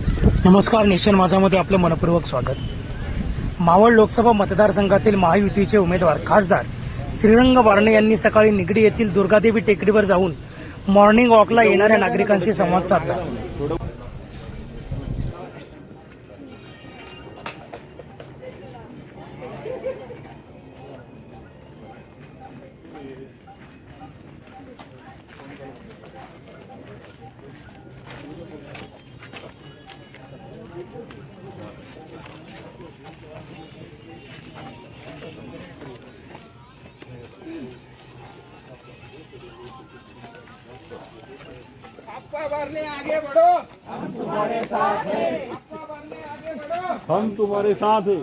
नमस्कार नेशन माझामध्ये आपलं मनपूर्वक स्वागत. मावळ लोकसभा मतदारसंघातील महायुतीचे उमेदवार खासदार श्रीरंग बारणे यांनी सकाळी निगडी येथील दुर्गादेवी टेकडीवर जाऊन मॉर्निंग वॉकला येणाऱ्या नागरिकांशी संवाद साधला. बारने आगे बढ़ो। हम तुम्हारे साथ हैं आगे बढ़ो। हम तुम्हारे साथ हैं।